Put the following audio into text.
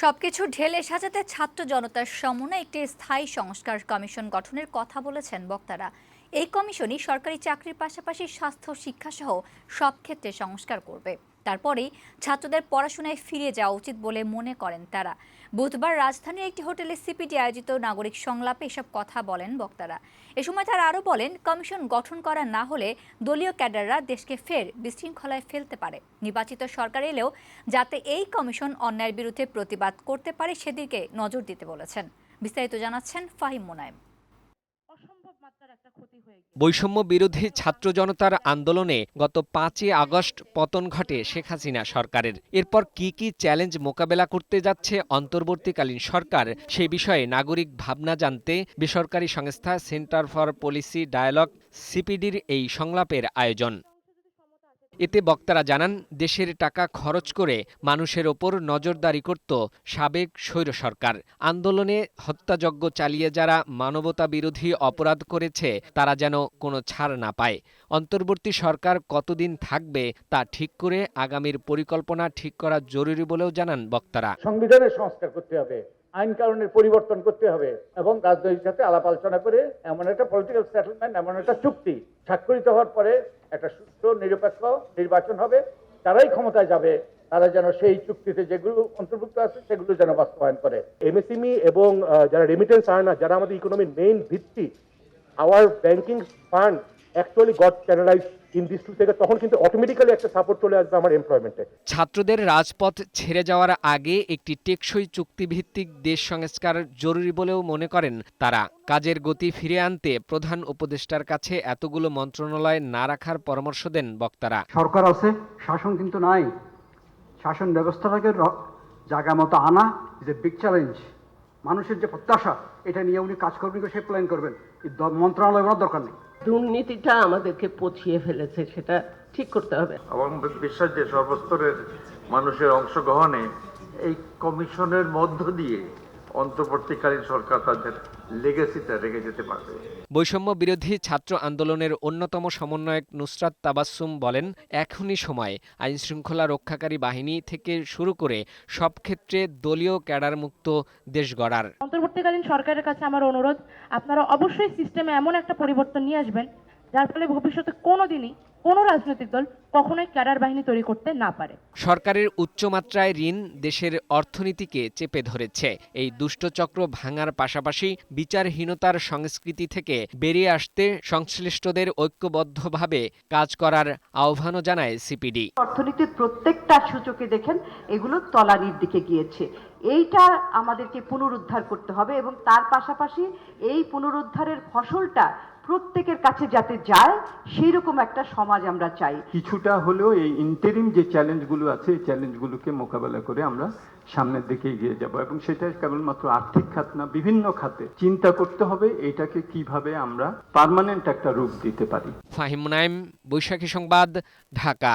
সবকিছু ঢেলে সাজাতে ছাত্র জনতার সমন্বয়ে একটি স্থায়ী সংস্কার কমিশন গঠনের কথা বলেছেন বক্তারা। এই কমিশনই সরকারি চাকরির পাশাপাশি স্বাস্থ্য, শিক্ষাসহ সব ক্ষেত্রে সংস্কার করবে। তারপরেই ছাত্রদের পড়াশোনায় ফিরে যাওয়া উচিত বলে মনে করেন তারা। বুধবার রাজধানীর একটি হোটেলে সিপিডি আয়োজিত নাগরিক সংলাপে এসব কথা বলেন বক্তারা। এ সময় তারা আরও বলেন, কমিশন গঠন করা না হলে দলীয় ক্যাডাররা দেশকে ফের বিশৃঙ্খলায় ফেলতে পারে। নির্বাচিত সরকার এলেও যাতে এই কমিশন অন্যায়ের বিরুদ্ধে প্রতিবাদ করতে পারে সেদিকে নজর দিতে বলেছেন। বিস্তারিত জানাচ্ছেন ফাহিম মোনায়েম। বৈষম্য বিরোধী ছাত্র জনতার আন্দোলনে গত পাঁচই আগস্ট পতন ঘটে শেখ হাসিনা সরকারের। এরপর কি কি চ্যালেঞ্জ মোকাবেলা করতে যাচ্ছে অন্তর্বর্তীকালীন সরকার সে বিষয়ে নাগরিক ভাবনা জানতে বেসরকারি সংস্থা সেন্টার ফর পলিসি ডায়ালগ, সিপিডির এই সংলাপের আয়োজন। এতে বক্তারা জানান, দেশের টাকা খরচ করে মানুষের ওপর নজরদারি করত সাবেক স্বৈর সরকার। আন্দোলনে হত্যাযজ্ঞ চালিয়ে যারা মানবতা বিরোধী অপরাধ করেছে, তারা যেন কোনো ছাড় না পায়। অন্তর্বর্তী সরকার কতদিন থাকবে তা ঠিক করে আগামীর পরিকল্পনা ঠিক করা জরুরি বলেও জানান বক্তারা। সংবিধানের সংস্কার করতে হবে। আইন কারণের পরিবর্তন করতে হবে এবং রাজনৈতিক সাথে আলাপ আলোচনা করে এমন একটা পলিটিক্যাল সেটেলমেন্ট এমন একটা চুক্তি স্বাক্ষরিত হওয়ার পরে একটা সুস্থ নিরপেক্ষ নির্বাচন হবে। তারাই ক্ষমতায় যাবে, তারা যেন সেই চুক্তিতে যেগুলো অন্তর্ভুক্ত আছে, সেগুলো যেন বাস্তবায়ন করে। এমএসএমই এবং যারা রেমিটেন্স আর্নার যারা আমাদের ইকোনমির মেইন ভিত্তি our banking fund actually got channelise in this to থেকে তখন কিন্তু অটোমেটিক্যালি একটা সাপোর্ট চলে আসবে আমার এমপ্লয়মেন্টে ছাত্রদের রাজপথ ছেড়ে যাওয়ার আগে একটি টেকসই চুক্তিভিত্তিক দেশ সংস্কার জরুরি বলেও মনে করেন তারা। কাজের গতি ফিরে আনতে প্রধান উপদেষ্টার কাছে এতগুলো মন্ত্রণালয় না রাখার পরামর্শ দেন বক্তারা। সরকার আছে শাসন কিন্তু নাই। শাসন ব্যবস্থাটাকে র- জায়গা মতো আনা ইজ এ বিগ চ্যালেঞ্জ মানুষের যে প্রত্যাশা এটা নিয়ে উনি কাজ করবেন সে প্ল্যান করবেন। মন্ত্রণালয় ওনার দরকার নেই। দুর্নীতিটা আমাদেরকে পচিয়ে ফেলেছে, সেটা ঠিক করতে হবে। আমার বিশ্বাস যে সর্বস্তরের মানুষের অংশগ্রহণে এই কমিশনের মধ্য দিয়ে অন্তর্বর্তীকালীন সরকার তাদের লেগেসিটা রেখে যেতে পারবে। বৈষম্য বিরোধী ছাত্র আন্দোলনের অন্যতম সমন্বয়ক নুসরাত তাবাসসুম বলেন এখনই সময়। আইন শৃঙ্খলা রক্ষাকারী বাহিনী থেকে শুরু করে সব ক্ষেত্রে দলীয় ক্যাডার মুক্ত দেশ গড়ার। অন্তর্বর্তীকালীন সরকারের কাছে আমার অনুরোধ আপনারা অবশ্যই সিস্টেমে এমন একটা পরিবর্তন নিয়ে আসবেন যার ফলে ভবিষ্যতে কোনো দিনই কোনো রাজনৈতিক দল কখনোই ক্যাডার বাহিনী তৈরি করতে না পারে। সরকারের উচ্চমাত্রায় ঋণ দেশের অর্থনীতিকে চেপে ধরেছে। এই দুষ্টচক্র ভাঙার পাশাপাশি বিচারহীনতার সংস্কৃতি থেকে বেরিয়ে আসতে সংশ্লিষ্টদের ঐক্যবদ্ধভাবে কাজ করার আহ্বানও জানায় সিপিডি। অর্থনীতির প্রত্যেকটা সূচকে দেখেন এগুলো তলানির দিকে গিয়েছে। এইটা আমাদেরকে পুনরুদ্ধার করতে হবে এবং তার পাশাপাশি এই পুনরুদ্ধারের ফসলটা প্রত্যেকের কাছে যাতে যায় সেই রকম একটা সমাজ আমরা চাই। কিছুটা হলেও এই ইন্টারিম যে চ্যালেঞ্জগুলো আছে এই চ্যালেঞ্জগুলোকে মোকাবেলা করে আমরা সামনের দিকে এগিয়ে যাব। এবং সেটা কেবলমাত্র আর্থিক খাত না বিভিন্ন খাতে। চিন্তা করতে হবে এটাকে কীভাবে আমরা পার্মানেন্ট একটা রূপ দিতে পারি। ফাহিম নাইম বৈশাখী সংবাদ ঢাকা।